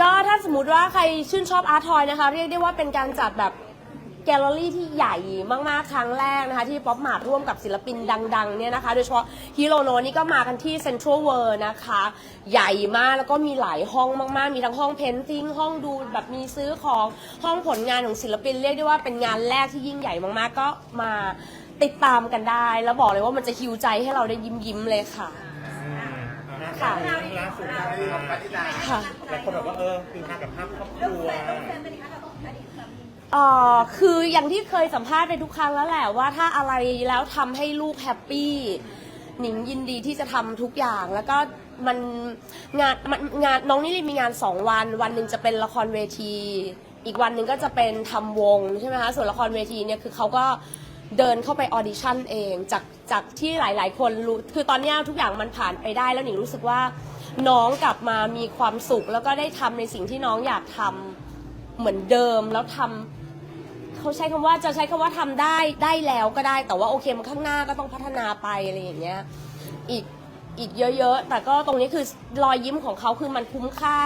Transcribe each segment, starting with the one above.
ก็ถ้าสมมติว่าใครชื่นชอบอาร์ทอยนะคะ เรียกได้ว่าเป็นการจัดแบบแกลเลอรี่ที่ใหญ่มาก ๆ ครั้งแรกนะคะ ที่ป๊อปมาร์ทร่วมกับศิลปินดัง ๆ เนี่ยนะคะ โดยเฉพาะฮิโรโนนี่ก็มากันที่เซ็นทรัลเวิร์นะคะ ใหญ่มากแล้วก็มีหลายห้องมาก ๆ มีทั้งห้องเพนติ้งห้องดูแบบมีซื้อของห้องผลงานของศิลปินเรียกได้ว่าเป็นงานแรกที่ยิ่งใหญ่มาก ๆ ก็มาติดตามกันได้ แล้วบอกเลยว่ามันจะฮิวใจให้เราได้ยิ้ม ๆ เลยค่ะ ค่ะล่าสุดคือน้องปฏิดาค่ะหลายคนแบบว่าเออคือมากับภาพครอบครัวเอ่อคืออย่างที่เคยสัมภาษณ์ไปทุกครั้งแล้วแหละว่าถ้าอะไรแล้วทำให้ลูกแฮปปี้หนิงยินดีที่จะทำทุกอย่างแล้วก็มันงานมันงานน้องนิรินมีงานสองวัน วันหนึ่งจะเป็นละครเวที อีกวันหนึ่งก็จะเป็นทำวงใช่ไหมคะส่วนละครเวทีเนี่ยคือเขาก็ เดินเข้าไปออดิชั่นเองจากจากที่หลาย ๆ คนรู้คือตอนเนี้ยทุกอย่างมันผ่านไปได้แล้วหนิงรู้สึกว่าน้องกลับมามีความสุข แล้วก็ได้ทำในสิ่งที่น้องอยากทำเหมือนเดิมแล้วทำเขาใช้คำว่าจะใช้คำว่าทำได้ได้แล้วก็ได้ แต่ว่าโอเคมันข้างหน้าก็ต้องพัฒนาไปอะไรอย่างเงี้ย อีกอีกเยอะๆ แต่ก็ตรงนี้คือรอยยิ้มของเขาคือมันคุ้มค่า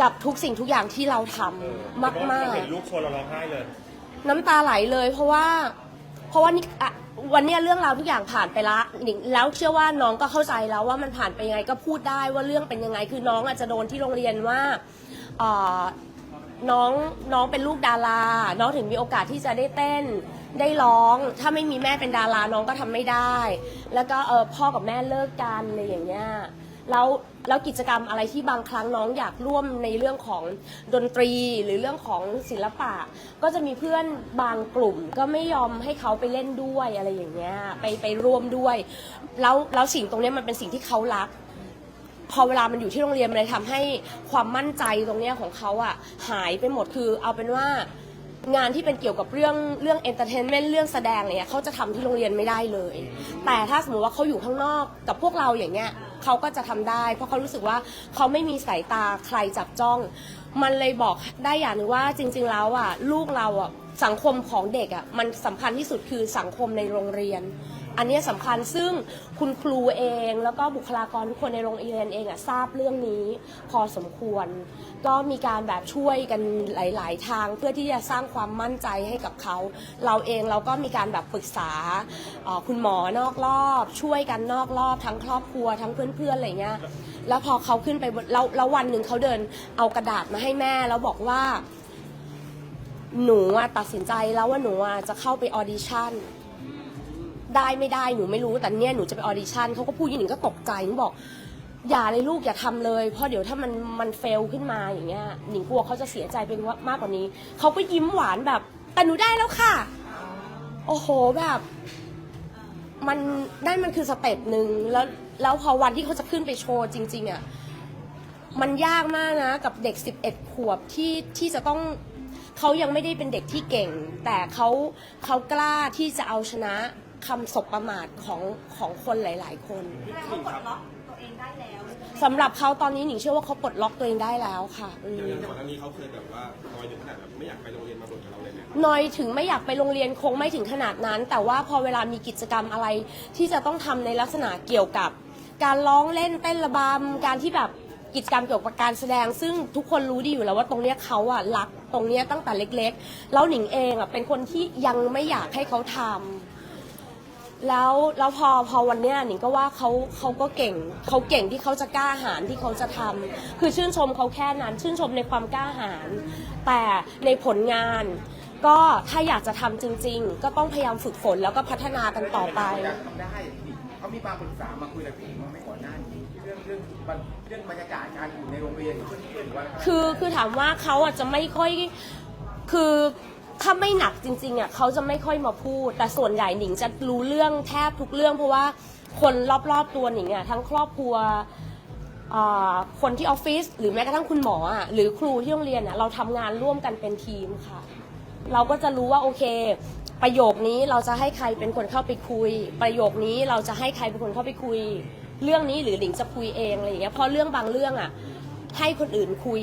กับทุกสิ่งทุกอย่างที่เราทำมากเราเห็นลูกโชว์เราร้องไห้เลยๆน้ำตาไหลเลยเพราะว่า เพราะว่านี่อะวันเนี้ยเรื่องราวทุกอย่างผ่านไปละหนิงแล้วเชื่อว่าน้องก็เข้าใจแล้วว่ามันผ่านไปยังไงก็พูดได้ว่าเรื่องเป็นยังไง คือน้องอาจจะโดนที่โรงเรียนว่าเอ่อน้องน้องเป็นลูกดารา น้องถึงมีโอกาสที่จะได้เต้นได้ร้อง ถ้าไม่มีแม่เป็นดาราน้องก็ทำไม่ได้ แล้วก็เออพ่อกับแม่เลิกกันอะไรอย่างเงี้ย แล้วแล้วกิจกรรมอะไรที่บางครั้งน้องอยากร่วมในเรื่องของดนตรีหรือเรื่องของศิลปะ ก็จะมีเพื่อนบางกลุ่มก็ไม่ยอมให้เขาไปเล่นด้วยอะไรอย่างเงี้ยไปไปร่วมด้วยแล้วแล้วสิ่งตรงเนี้ยมันเป็นสิ่งที่เขารัก พอเวลามันอยู่ที่โรงเรียนมันเลยทำให้ความมั่นใจตรงเนี้ยของเขาอะหายไปหมดคือเอาเป็นว่า งานที่เป็นเกี่ยวกับเรื่องเรื่องเอนเตอร์เทนเมนต์เรื่องแสดงเนี่ยเขาจะทำที่โรงเรียนไม่ได้เลย แต่ถ้าสมมติว่าเขาอยู่ข้างนอกกับพวกเราอย่างเงี้ยเขาก็จะทำได้ เพราะเขารู้สึกว่าเขาไม่มีสายตาใครจับจ้อง มันเลยบอกได้อย่างหนึงว่าจริง ๆ แล้วอะลูกเราอะสังคมของเด็กอะมันสำคัญที่สุดคือสังคมในโรงเรียน อันนี้สำคัญซึ่งคุณครูเองแล้วก็บุคลากรทุกคนในโรงเรียนเองอะทราบเรื่องนี้พอสมควร ก็มีการแบบช่วยกันหลาย ๆ ทางเพื่อที่จะสร้างความมั่นใจให้กับเขา เราเองเราก็มีการแบบปรึกษาเอ่อคุณหมอนอกรอบ ช่วยกันนอกรอบทั้งครอบครัวทั้งเพื่อน ๆ อะไรเงี้ย แล้วพอเขาขึ้นไปบนแล้วแล้ววันหนึ่งเขาเดินเอากระดาษมาให้แม่แล้วบอกว่า หนูอะตัดสินใจแล้วว่าหนูอะจะเข้าไปออดิชั่น ได้ไม่ได้หนูไม่รู้แต่เนี่ยหนูจะไปออดิชั่นเขาก็พูดอย่างนี้หนิงก็ตกใจหนิงบอก อย่าเลยลูกอย่าทำเลย เพราะเดี๋ยวถ้ามันมันเฟลขึ้นมาอย่างเงี้ยหนิงกลัวเขาจะเสียใจไปว่ามากกว่านี้เขาก็ยิ้มหวานแบบแต่หนูได้แล้วค่ะ โอ้โหแบบมันได้มันคือสเต็ปหนึ่งแล้วแล้วพอวันที่เขาจะขึ้นไปโชว์จริง ๆอะมันยากมากนะ กับเด็ก 11 ขวบที่ที่จะต้องเขายังไม่ได้เป็นเด็กที่เก่ง แต่เขาเขากล้าที่จะเอาชนะ คำสบประมาทของของคนหลาย ๆ คนเขาปลดล็อกตัวเองได้แล้วสำหรับเขาตอนนี้หนิงเชื่อว่าเขาปลดล็อกตัวเองได้แล้วค่ะอืม อย่างก่อนหน้านี้เขาเคยแบบว่าคอยถึงขนาดแบบไม่อยากไปโรงเรียนมาบ่นกับเราเลยไหมครับนอยถึงไม่อยากไปโรงเรียนคงไม่ถึงขนาดนั้น แต่ว่าพอเวลามีกิจกรรมอะไรที่จะต้องทำในลักษณะเกี่ยวกับ การร้องเล่นเต้นระบำการที่แบบกิจกรรมเกี่ยวกับการแสดง ซึ่งทุกคนรู้ดีอยู่แล้วว่าตรงเนี้ยเขาอะรักตรงเนี้ยตั้งแต่เล็ก ๆ แล้วหนิงเองอะเป็นคนที่ยังไม่อยากให้เขาทำ แล้วแล้วพอพอวันเนี้ยหนิงก็ว่าเขาเขาก็เก่งเขาเก่งที่เขาจะกล้าหาญที่เขาจะทำคือชื่นชมเขาแค่นั้น ชื่นชมในความกล้าหาญแต่ในผลงาน ก็ถ้าอยากจะทำจริง ๆ ก็ต้องพยายามฝึกฝนแล้วก็พัฒนากันต่อไปทำได้นี่เขามีมาปรึกษามาคุยกับพี่มาไม่ก่อนหน้านี้เรื่องเรื่องเรื่องบรรยากาศการอยู่ในโรงเรียนเพื่อนๆหรือว่าคือคือถามว่าเขาอาจจะไม่ค่อยคือ ถ้าไม่หนักจริงๆอะเขาจะไม่ค่อยมาพูด แต่ส่วนใหญ่หนิงจะรู้เรื่องแทบทุกเรื่อง เพราะว่าคนรอบๆตัวหนิงอะทั้งครอบครัวอ่าคนที่ออฟฟิศหรือแม้กระทั่งคุณหมออะหรือครูที่โรงเรียนอะเราทำงานร่วมกันเป็นทีมค่ะ เราก็จะรู้ว่าโอเค ประโยคนี้เราจะให้ใครเป็นคนเข้าไปคุย ประโยคนี้เราจะให้ใครเป็นคนเข้าไปคุย เรื่องนี้หรือหลิงจะคุยเองอะไรอย่างเงี้ยเพราะเรื่องบางเรื่องอะให้คนอื่นคุย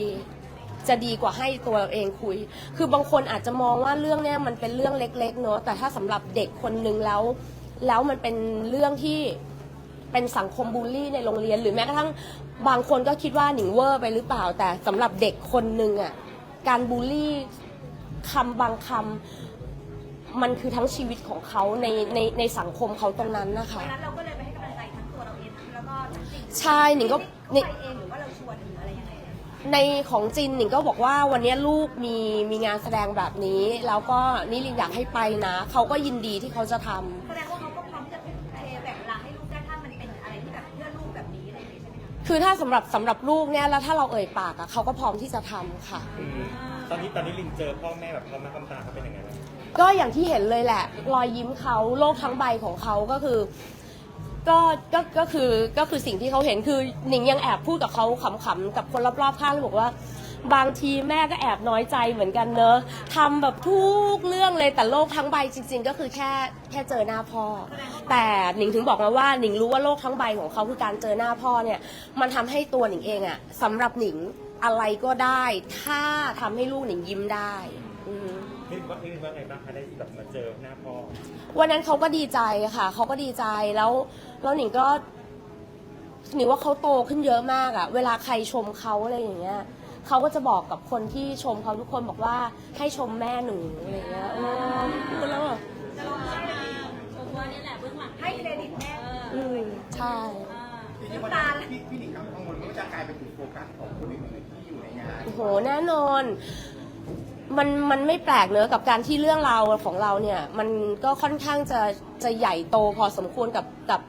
จะดีกว่าให้ตัวเองคุย คือบางคนอาจจะมองว่าเรื่องเนี้ยมันเป็นเรื่องเล็กๆเนอะแต่ถ้าสำหรับเด็กคนนึงแล้ว แล้วมันเป็นเรื่องที่เป็นสังคมบูลลี่ในโรงเรียน หรือแม้กระทั่งบางคนก็คิดว่าหนิงเวอร์ไปหรือเปล่า แต่สำหรับเด็กคนหนึ่งอะการบูลลี่คำบางคำมันคือทั้งชีวิตของเขาในในในสังคมเขาตรงนั้นนะคะดังนั้นเราก็เลยไปให้กำลังใจทั้งตัวเราเองแล้วก็ทั้งจริงใช่หนิงก็หนิงไปเองหรือว่าเราชวนหรืออะไรยังไง ในของจินหนิงก็บอกว่าวันนี้ลูกมีมีงานแสดงแบบนี้ แล้วก็นิรินอยากให้ไปนะเขาก็ยินดีที่เขาจะทำ แสดงว่าเขาก็พร้อมจะเทแบ่งเวลาให้ลูกได้ถ้ามันเป็นอะไรที่แบบเพื่อลูกแบบนี้อะไรอย่างเงี้ยใช่ไหมคะคือถ้าสำหรับสำหรับลูกเนี่ยแล้วถ้าเราเอ่ยปากอะเขาก็พร้อมที่จะทำค่ะ อืมตอนนี้ตอนนี้ลินเจอพ่อแม่แบบพร้อมหน้าพร้อมตาเขาเป็นยังไงบ้าง ก็อย่างที่เห็นเลยแหละ รอยยิ้มเขาโลกทั้งใบของเขาก็คือ ก็ก็ก็คือก็คือสิ่งที่เขาเห็นคือหนิงยังแอบพูดกับเขาขำๆกับคนรอบๆข้างเลยบอกว่า บางทีแม่ก็แอบน้อยใจเหมือนกันเนอะทำแบบทุกเรื่องเลยแต่โลกทั้งใบจริง ๆ ก็คือแค่แค่เจอหน้าพ่อ แต่หนิงถึงบอกมาว่าหนิงรู้ว่าโลกทั้งใบของเขาคือการเจอหน้าพ่อเนี่ย มันทำให้ตัวหนิงเองอะสำหรับหนิงอะไรก็ได้ ถ้าทำให้ลูกหนิงยิ้มได้อือฮึลินว่าลินว่าไงบ้างคะได้แบบมาเจอหน้าพ่อ วันนั้นเขาก็ดีใจค่ะ เขาก็ดีใจแล้วแล้วหนิงก็หนิงว่าเขาโตขึ้นเยอะมากอะเวลาใครชมเขาอะไรอย่างเงี้ยเขาก็จะบอกกับคนที่ชมเขาทุกคนบอกว่าให้ชมแม่หนูอะไรอย่างเงี้ยเออพูดแล้วแบบให้เครดิตแม่อืมใช่จริงๆวันนี้พี่พี่หนิงครับกังวลว่าจะกลายเป็นจุดโฟกัสของคนอื่นๆที่อยู่ในงานโอ้โหแน่นอน มันมันไม่แปลกเนอะกับการที่เรื่องราวของเราเนี่ย มันก็ค่อนข้างจะจะใหญ่โตพอสมควรกับกับ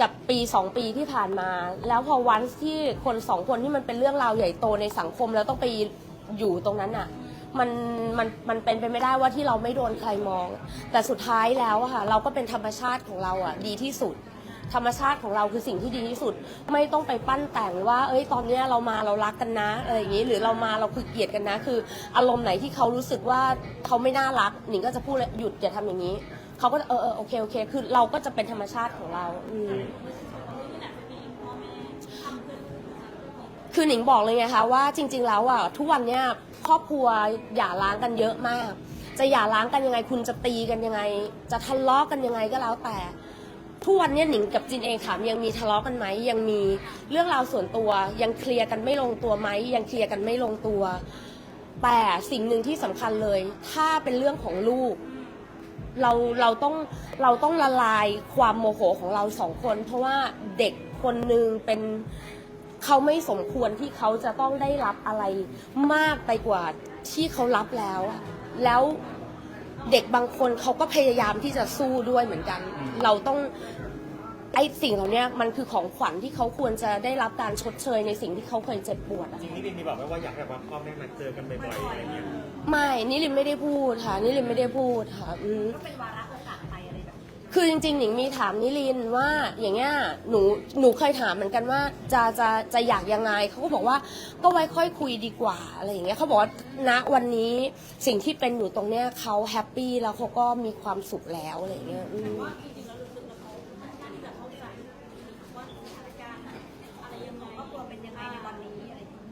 กับปีสองปีที่ผ่านมา แล้วพอวันที่คนสองคนที่มันเป็นเรื่องราวใหญ่โตในสังคมแล้วต้องไปอยู่ตรงนั้นอะมันมันมันเป็นไปไม่ได้ว่าที่เราไม่โดนใครมอง แต่สุดท้ายแล้วอะค่ะเราก็เป็นธรรมชาติของเราอะดีที่สุด ธรรมชาติของเราคือสิ่งที่ดีที่สุด ไม่ต้องไปปั้นแต่งว่า เอ้ยตอนเนี้ยเรามาเรารักกันนะอะไรอย่างนี้หรือเรามาเราคือเกลียดกันนะ คือ อารมณ์ไหนที่เขารู้สึกว่าเขาไม่น่ารักหนิงก็จะพูดเลยหยุดอย่าทำอย่างนี้เขาก็จะเออเออโอเคโอเค คือเราก็จะเป็นธรรมชาติของเราอืม คือหนิงบอกเลยไงคะว่าจริง ๆ แล้วอะทุกวันเนี้ยครอบครัวหย่าร้างกันเยอะมาก จะหย่าร้างกันยังไง คุณจะตีกันยังไง จะทะเลาะกันยังไงก็แล้วแต่ ทุกวันเนี้ยหนิงกับจินเองถามยังมีทะเลาะกันไหมยังมีเรื่องราวส่วนตัว ยังเคลียร์กันไม่ลงตัวไหมยังเคลียร์กันไม่ลงตัว แต่สิ่งหนึ่งที่สำคัญเลย ถ้าเป็นเรื่องของลูก เราเราต้องเราต้องละลายความโมโหของเราสองคน เพราะว่าเด็กคนหนึ่งเป็นเขาไม่สมควรที่เขาจะต้องได้รับอะไรมากไปกว่าที่เขารับแล้วอะแล้ว เด็กบางคนเขาก็พยายามที่จะสู้ด้วยเหมือนกัน เราต้องไอ้สิ่งเหล่านี้มันคือของขวัญที่เขาควรจะได้รับการชดเชยในสิ่งที่เขาเคยเจ็บปวดอะจริงนี่ลินมีบอกไหมว่าอยากให้แบบว่าพ่อแม่มาเจอกันบ่อยๆอะไรเงี้ยไม่นิรินไม่ได้พูดค่ะนิรินไม่ได้พูดค่ะอืม ก็เป็นวาระ คือจริงๆหนิงมีถามนิลินว่าอย่างเงี้ยหนูหนูเคยถามเหมือนกันว่าจะจะจะอยากยังไงเขาก็บอกว่าก็ไว้ค่อยคุยดีกว่าอะไรอย่างเงี้ยเขาบอกว่าณวันนี้สิ่งที่เป็นอยู่ตรงเนี้ยเขาแฮปปี้แล้วเขาก็มีความสุขแล้วอะไรอย่างเงี้ยอืมครอบครัวเป็นยังไงในวันนี้อะไรอย่างเงี้ย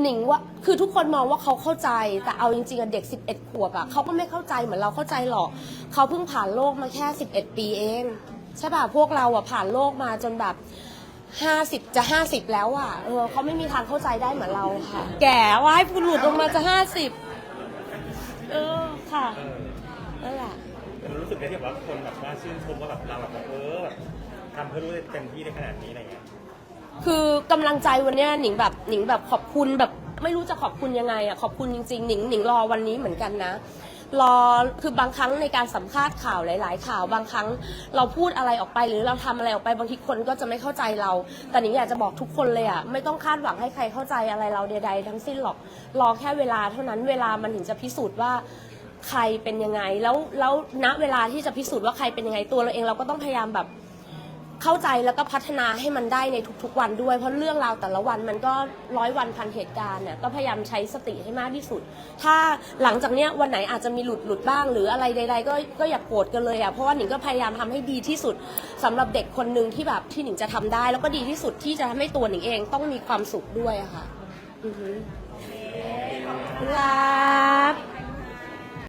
หนิงว่าคือทุกคนมองว่าเขาเข้าใจ แต่เอาจริงๆอะเด็ก 11 ขวบอะเขาก็ไม่เข้าใจเหมือนเราเข้าใจหรอก เขาเพิ่งผ่านโลกมาแค่ 11 ปีเอง ใช่ป่ะพวกเราอะผ่านโลกมาจนแบบ 50 จะ 50 แล้วอะเออเขาไม่มีทางเข้าใจได้เหมือนเราค่ะ แก่ว้ายพูดหลุดลงมาจะ 50 เออค่ะเออนั่นแหละรู้สึกได้ที่แบบว่าคนแบบว่าชื่นชมว่าแบบเราแบบเออแบบทำเพื่อรู้เต็มที่ในขนาดนี้อะไรเงี้ย คือกำลังใจวันเนี้ยหนิงแบบหนิงแบบขอบคุณแบบไม่รู้จะขอบคุณยังไงอะขอบคุณจริงๆหนิงหนิงรอวันนี้เหมือนกันนะ รอคือบางครั้งในการสัมภาษณ์ข่าวหลาย ๆ ข่าวบางครั้งเราพูดอะไรออกไปหรือเราทำอะไรออกไปบางทีคนก็จะไม่เข้าใจเรา แต่หนิงอยากจะบอกทุกคนเลยอะไม่ต้องคาดหวังให้ใครเข้าใจอะไรเราใดๆทั้งสิ้นหรอกรอแค่เวลาเท่านั้นเวลามันถึงจะพิสูจน์ว่า ใครเป็นยังไงแล้วแล้วณเวลาที่จะพิสูจน์ว่าใครเป็นยังไงตัวเราเองเราก็ต้องพยายามแบบ เข้าใจแล้วก็พัฒนาให้มันได้ในทุกๆวันด้วย เพราะเรื่องราวแต่ละวันมันก็ร้อยวันพันเหตุการณ์เนี่ยก็พยายามใช้สติให้มากที่สุด ถ้าหลังจากเนี้ยวันไหนอาจจะมีหลุดหลุดบ้าง หรืออะไรใด ๆ ก็ก็อย่าโกรธกันเลยอะเพราะว่าหนิงก็พยายามทำให้ดีที่สุดสำหรับเด็กคนหนึ่งที่แบบที่หนิงจะทำได้ แล้วก็ดีที่สุดที่จะทำให้ตัวหนิงเองต้องมีความสุขด้วยอะค่ะอือฮึครับ